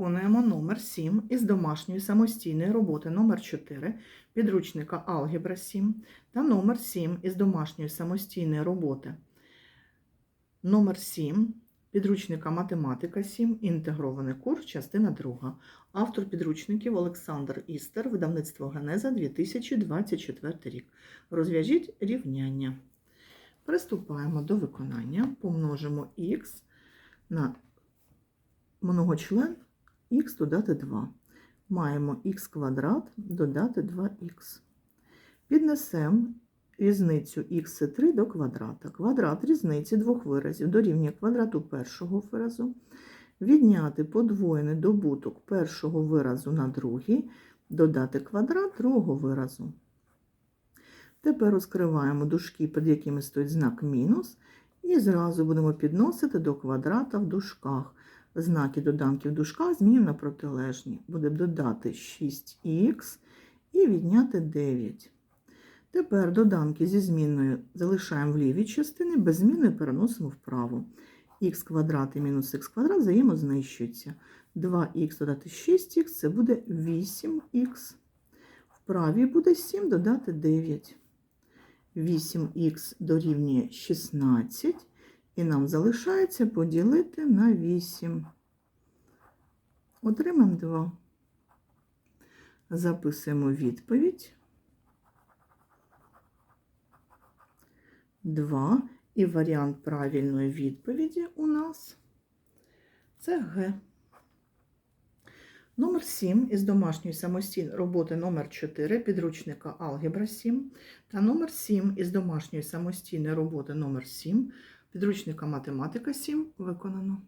Виконуємо номер 7 із домашньої самостійної роботи номер 4 підручника Алгебра 7 та номер 7 із домашньої самостійної роботи номер 7 підручника Математика 7, інтегрований курс, частина 2. Автор підручників Олександр Істер, видавництво Генеза 2024 рік. Розв'яжіть рівняння. Приступаємо до виконання. Помножимо х на многочлен х додати 2. Маємо х квадрат додати 2х. Піднесемо різницю х3 до квадрата. Квадрат різниці двох виразів дорівнює квадрату першого виразу. Відняти подвоєний добуток першого виразу на другий, додати квадрат другого виразу. Тепер розкриваємо дужки, під якими стоїть знак мінус, і зразу будемо підносити до квадрата в дужках. Знаки доданки в дужках змінюємо на протилежні. Будемо додати 6х і відняти 9. Тепер доданки зі змінною залишаємо в лівій частині, без зміни переносимо вправо. х квадрат і мінус х квадрат взаємознищуються. 2х додати 6х це буде 8х. В правій буде 7 додати 9. 8х дорівнює 16, і нам залишається поділити на 8. Отримаємо 2. Записуємо відповідь. 2. І варіант правильної відповіді у нас це Г. Номер 7 із домашньої самостійної роботи номер 4 підручника Алгебра 7 та номер 7 із домашньої самостійної роботи номер 7 підручника Математика 7 виконано.